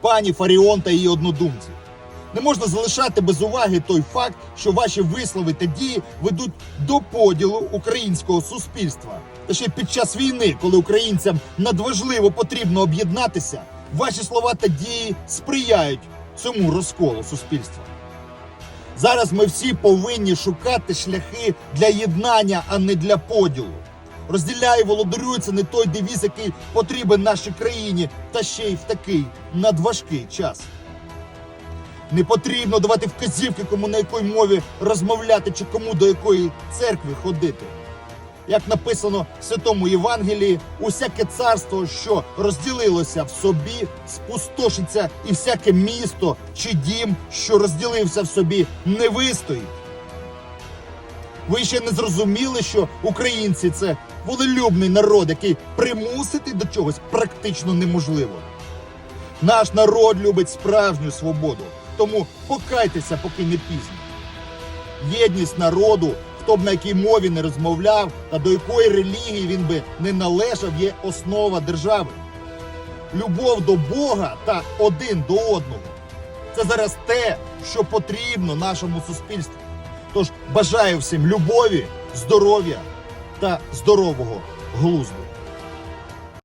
пані Фаріон та її однодумців. Не можна залишати без уваги той факт, що ваші вислови та дії ведуть до поділу українського суспільства. Та ще під час війни, коли українцям надважливо потрібно об'єднатися, ваші слова та дії сприяють цьому розколу суспільства. Зараз ми всі повинні шукати шляхи для єднання, а не для поділу. Розділяй, володарюй це не той девіз, який потрібен нашій країні, та ще й в такий надважкий час. Не потрібно давати вказівки, кому на якій мові розмовляти чи кому до якої церкви ходити. Як написано в Святому Євангелії, усяке царство, що розділилося в собі, спустошиться, і всяке місто чи дім, що розділився в собі, не вистоїть. Ви ще не зрозуміли, що українці це волелюбний народ, який примусити до чогось практично неможливо. Наш народ любить справжню свободу, тому покайтеся, поки не пізно. Єдність народу, хто б на якій мові не розмовляв та до якої релігії він би не належав, є основа держави. Любов до Бога та один до одного. Це зараз те, що потрібно нашому суспільству. Тож бажаю всім любові, здоров'я та здорового глузду.